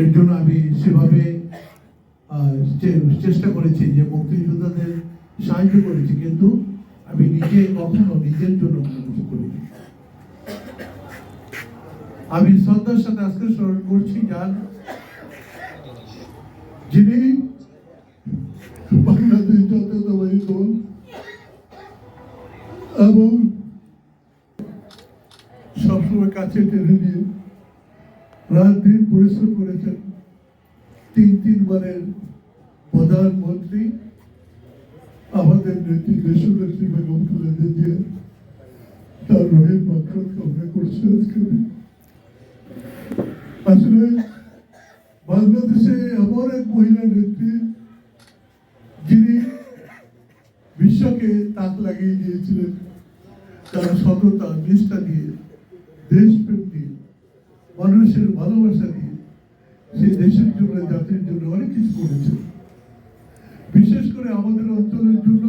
এর জন্য আমি সেভাবে চেষ্টা করেছি যে মুক্তিযোদ্ধাদের সাহায্য করেছি, কিন্তু আমি নিজে কখনো নিজের জন্য কিছু করিনি। আমি শ্রদ্ধার সাথে আজকে স্মরণ করছি, যার যিনি বাংলাদেশ জাতীয়তাবাদী দল এবং সবসময় কাছে টেনে নিয়ে রাত দিন পরিশ্রম করেছেন তিন তিনবারের প্রধানমন্ত্রী। আমাদের নেত্রী দেশনেত্রী বেগম খালেদা জিয়া তার রোহিত মাত্র কামনা করছে আজকে। আসলে বাংলাদেশে এমন এক মহিলা নেত্রী, যিনি বিশ্বকে তাক লাগিয়ে দিয়েছিলেন। তার সততা, নিষ্ঠা দিয়ে, দেশপ্রেম দিয়ে। মানুষের ভালোবাসা দিয়ে সে দেশের জন্য, জাতির জন্য অনেক কিছু করেছে। বিশেষ করে আমাদের অঞ্চলের জন্য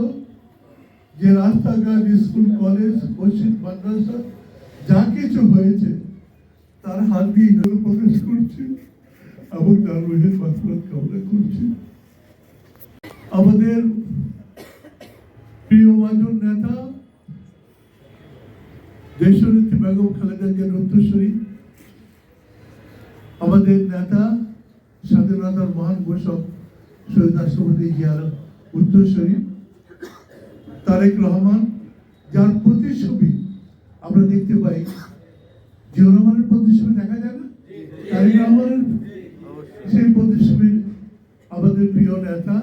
যে রাস্তাঘাট, স্কুল, কলেজ, মসজিদ, মাদ্রাসা, যা কিছু হয়েছে, তার হাত দিয়ে প্রকাশ করছি এবং তার রোহের মাত্রাত কামনা করছে। আমাদের প্রিয় মাজন নেতা, দেশনেত্রী বেগম খালেদা জিয়ার উত্তরসূরি আমাদের নেতা, স্বাধীনতার মহান ঘোষক শহীদ রাষ্ট্রপতি জিয়ার উত্তরসূরি তারেক রহমান, যার প্রতিচ্ছবি আমরা দেখতে পাই। জিয়া রহমানের প্রতিচ্ছবি দেখা যায় না? তারেক রহমানের সেই প্রতিচ্ছবির আমাদের প্রিয় নেতা।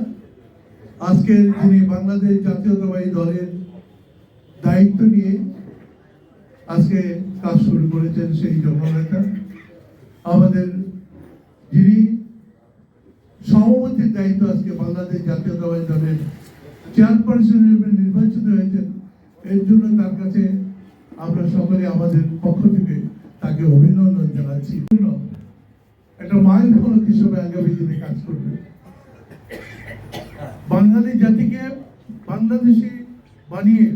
আজকে যিনি বাংলাদেশ জাতীয়তাবাদী দলের দায়িত্ব নিয়ে আজকে কাজ শুরু করেছেন সেই জননেতা। আমাদের যিনি সভাপতির দায়িত্ব আজকে বাংলাদেশ জাতীয়তাবাদী দলের চেয়ারপারসন হিসেবে নির্বাচিত হয়েছেন, এর জন্য তার কাছে আমরা সকলে আমাদের পক্ষ থেকে তাকে অভিনন্দন জানাচ্ছি। একটা মাইল ফলক হিসেবে আগামী দিনে কাজ করবে। বাঙালি জাতিকে বাংলাদেশি বানিয়ে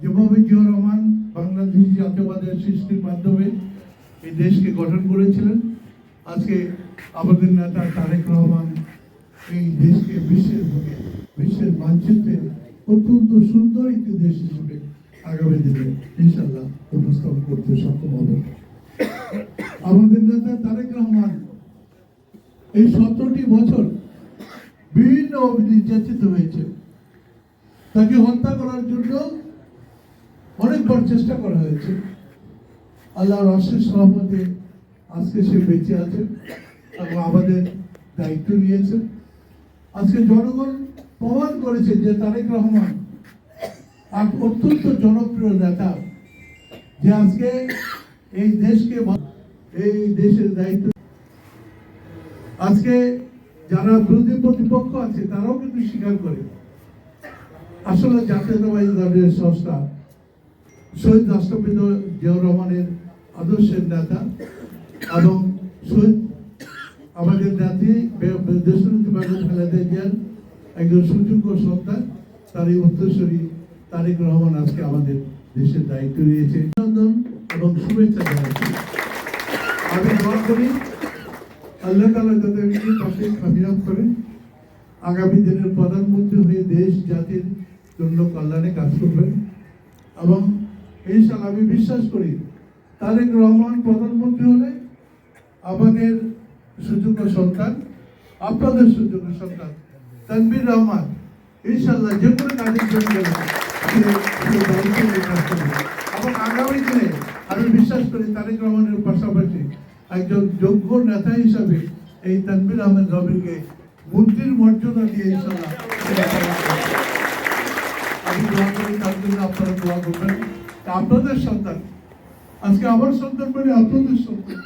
যেভাবে জিয়া রহমান বাংলাদেশি জাতীয়বাদের সৃষ্টির মাধ্যমে এই দেশকে গঠন করেছিলেন। আজকে আমাদের নেতা তারেক রহমান এই দেশকে বিশ্বের বুকে, বিশ্বের মানচিত্রে অত্যন্ত সুন্দর একটি দেশ হিসেবে আগামী দিনে ইনশাল্লাহ উপস্থাপন করতে সক্ষম হবে। আমাদের নেতা তারেক রহমান এই সতেরোটি বছর বিভিন্ন নির্যাতিত হয়েছে। তাকে হত্যা করার জন্য অনেকবার চেষ্টা করা হয়েছে। আল্লাহর অশেষ সহমতে আজকে সে বেঁচে আছে এবং আমাদের দায়িত্ব নিয়েছে। আজকে জনগণ প্রমাণ করেছে যে তারেক রহমান এক অত্যন্ত জনপ্রিয় নেতা, যে আজকে এই দেশকে এই দেশের দায়িত্ব আজকে যারা বিরোধী প্রতিপক্ষ আছে, তারাও কিন্তু স্বীকার করে। আসলে দলের সংস্থা শহীদ রাষ্ট্রপতি জিয়াউর রহমানের আদর্শের নেতা এবং শহীদ আমাদের জাতি খালেদা জিয়ার একজন সুযোগ্য সন্তান তার এই উত্তরসূরি তারেক রহমান আজকে আমাদের দেশের দায়িত্ব নিয়েছে। অভিনন্দন এবং শুভেচ্ছা জানাচ্ছি। আমি দোয়া করি আল্লাহ তালা তাদেরকে তাকে কামিয়াব করেন আগামী দিনের প্রধানমন্ত্রী হয়ে দেশ জাতির জন্য কল্যাণে কাজ করবেন এবং এই সাল আমি বিশ্বাস করি তারেক রহমান প্রধানমন্ত্রী হলে আমাদের সুযোগ্য সন্তান, আপনাদের সুযোগ্য সন্তান তানবির রহমান। ইনশাল্লাহ যে কোনো কাজের জন্য এবং আগামী দিনে আমি বিশ্বাস করি তারেক রহমানের পাশাপাশি একজন যোগ্য নেতা হিসাবে এই তানবির আহমেদ রবিকে মন্ত্রীর মর্যাদা দিয়ে ইনশাল্লাহ। আমি দোয়া করি তার জন্য আপনারা দোয়া করবেন। আপনাদের সন্তান আজকে আমার সন্তান মানে আপনাদের সন্তান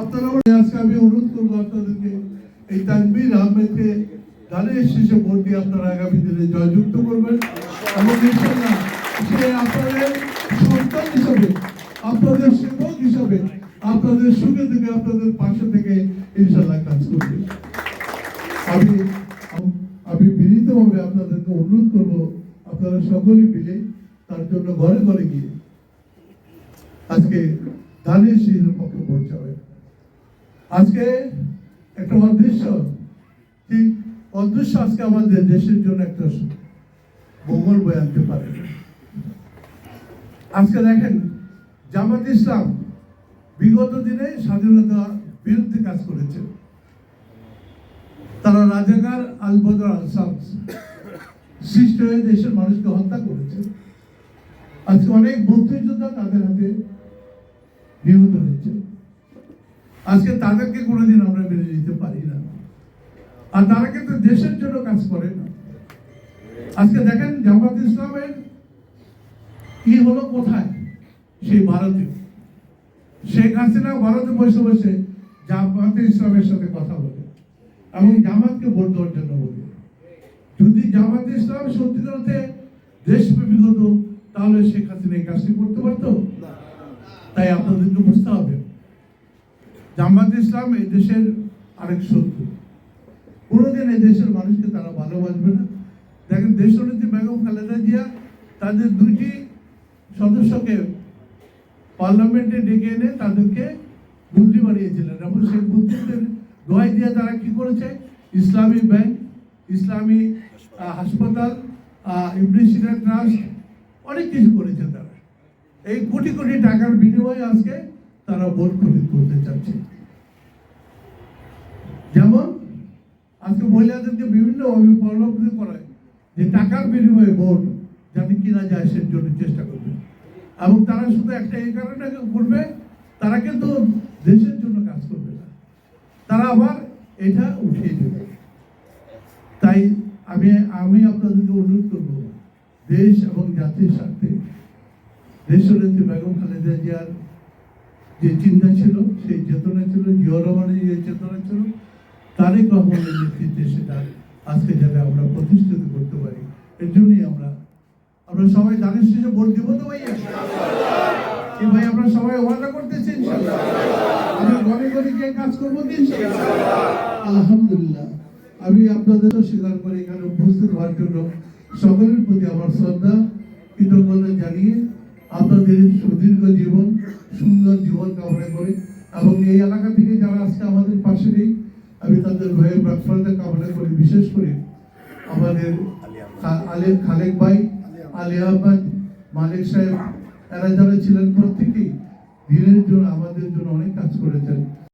আপনারা আজকে আমি অনুরোধ করব আপনাদেরকে, এই তানবির আহমেদকে দানের শেষে ভোট দিয়ে আপনারা আগামী দিনে জয়যুক্ত করবেন এবং আপনাদের সন্তান হিসাবে, আপনাদের সেবক হিসাবে, আপনাদের সুখে থেকে আপনাদের পাশে থেকে ইনশাল্লাহ কাজ করবে। আমি আমি বিনীতভাবে আপনাদেরকে অনুরোধ করব, আপনারা সকলে মিলে তার জন্য ঘরে ঘরে গিয়ে আজকে ধানের শীলের পক্ষে ভোট যাবে আজকে একটা অদৃশ্য, ঠিক অদৃশ্য আজকে আমাদের দেশের জন্য একটা মঙ্গল বয়ে আনতে পারে। আজকে দেখেন, জামাত ইসলাম বিগত দিনে স্বাধীনতা বিরুদ্ধে কাজ করেছে। তারা রাজাকার আল বদর আল শামস সৃষ্টি হয়ে দেশের মানুষকে হত্যা করেছে। আজকে অনেক মুক্তিযোদ্ধা তাদের হাতে নিহত হয়েছে। আজকে তাদেরকে কোনোদিন আমরা মেনে নিতে পারি না। আর তারা কিন্তু দেশের জন্য কাজ করে না। আজকে দেখেন জামাত ইসলামের কি হলো কোথায়? সেই ভারতে। শেখ হাসিনা ভারতে বসে বসে জামাতে ইসলামের সাথে কথা বলে এবং জামাতকে ভোট দেওয়ার জন্য বলে। যদি জামাত ইসলাম সত্যি অর্থে দেশপ্রেমিক হতো, তাহলে শেখ হাসিনা এই কাজটি করতে পারতো? তাই আপনাদেরকে বুঝতে হবে, জামাত ইসলাম এই দেশের আরেক শত্রু। কোনোদিন এই দেশের মানুষকে তারা ভালোবাসবে না। দেখেন দেশনেত্রী বেগম খালেদা জিয়া তাদের দুটি সদস্যকে পার্লামেন্টে ডেকে এনে তাদেরকে মন্ত্রী বানিয়েছিলেন এবং সেই মন্ত্রীদের দোয়াই দিয়ে তারা কি করেছে? ইসলামী ব্যাংক, ইসলামী হাসপাতাল ইবলিসিনা ট্রাস্ট, অনেক কিছু করেছে তারা। এই কোটি কোটি টাকার বিনিময়ে আজকে তারা ভোট খরিদ করতে চাচ্ছে। যেমন আজকে মহিলাদেরকে বিভিন্ন করায় যে টাকার বিনিময়ে ভোট যাতে কিনা যায় সে জন্য চেষ্টা করবে। এবং তারা শুধু একটা এই কারণে করবে, তারা কিন্তু দেশের জন্য কাজ করবে না। তারা আবার এটা উঠিয়ে দেবে। তাই আমি আমি আপনাদেরকে অনুরোধ করব, দেশ এবং জাতির স্বার্থে দেশনেত্রী বেগম খালেদা জিয়ার যে চিন্তা ছিল, সেই চেতনা ছিল জিয়া রহমানের যে চেতনা ছিল, তারেক রহমানের নেতৃত্বে সেটা আজকে যাতে আমরা প্রতিষ্ঠিত করতে পারি। এর জন্যই আমরা আমরা সবাই দানের শেষে ভোট দিব তো ভাইয়া? কি ভাই, আমরা সবাই ওয়াদা করতেছি আমরা ঘরে ঘরে গিয়ে কাজ করব আলহামদুলিল্লাহ। আমি আপনাদের স্বীকার করে, এখানে উপস্থিত হওয়ার জন্য সকলের প্রতি আমার শ্রদ্ধা, কৃতজ্ঞতা জানিয়ে আপনাদের সুদীর্ঘ জীবন, সুন্দর জীবন কামনা করি। এবং এই এলাকা থেকে যারা আজকে আমাদের পাশে নেই, আমি তাদের ভয়ে প্রার্থনা কামনা করি। বিশেষ করে আমাদের আলের আলে খালেক ভাই, আলী আহমদ, মালিক সাহেব, এরা যারা ছিলেন প্রত্যেকেই দিনের জন্য, আমাদের জন্য অনেক কাজ করেছেন।